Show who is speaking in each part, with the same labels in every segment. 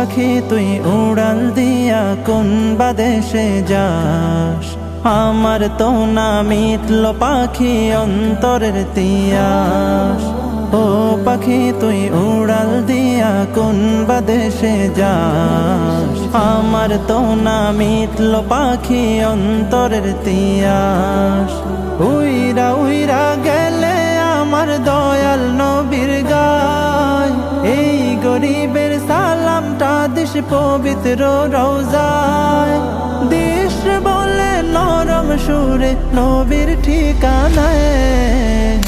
Speaker 1: পাখি তুই উড়াল দিয়া কোন বাদেশে যাস? আমার তো না মিটল পাখি অন্তরের তিয়াস। ও পাখি তুই উড়াল দিয়া কোন বাদেশে যাস? আমার তো না মিটল পাখি অন্তরের তিয়াস। উইরা সালামটা দিস পবিত্র রোজায়। দিস বলে নরম সুরে নবীর ঠিকানায়।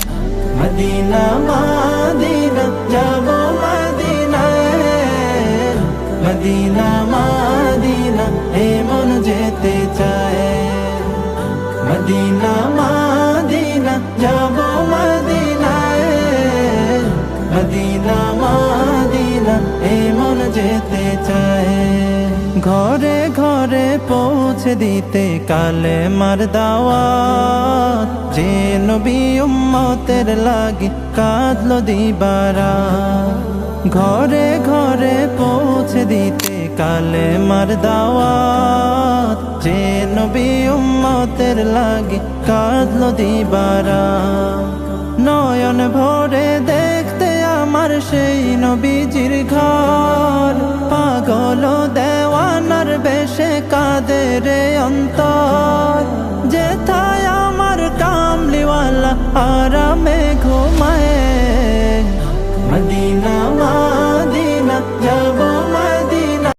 Speaker 1: মদিনা, মাদিনা, যাব মদিনায়। মদিনা, মাদিনা, এ মন যেতে চায়। মদিনা, মাদিনা, যাব যেতে চায়। ঘরে ঘরে পৌঁছে দিতে কালে মার দাওয়াত। যে নবী উম্মতের লাগি কাঁদলো দিবারা। ঘরে ঘরে পৌঁছে দিতে কালে মার দাওয়াত। যে নবী উম্মতের লাগি কাঁদলো দিবারা। নয়ন ভরে আমার সেই নবীজির ঘর। পাগল দেওয়ানার বেশে কাদের অন্তর। যেথায় আমার কামলিওয়ালা আরামে ঘুমায়। Medina Medina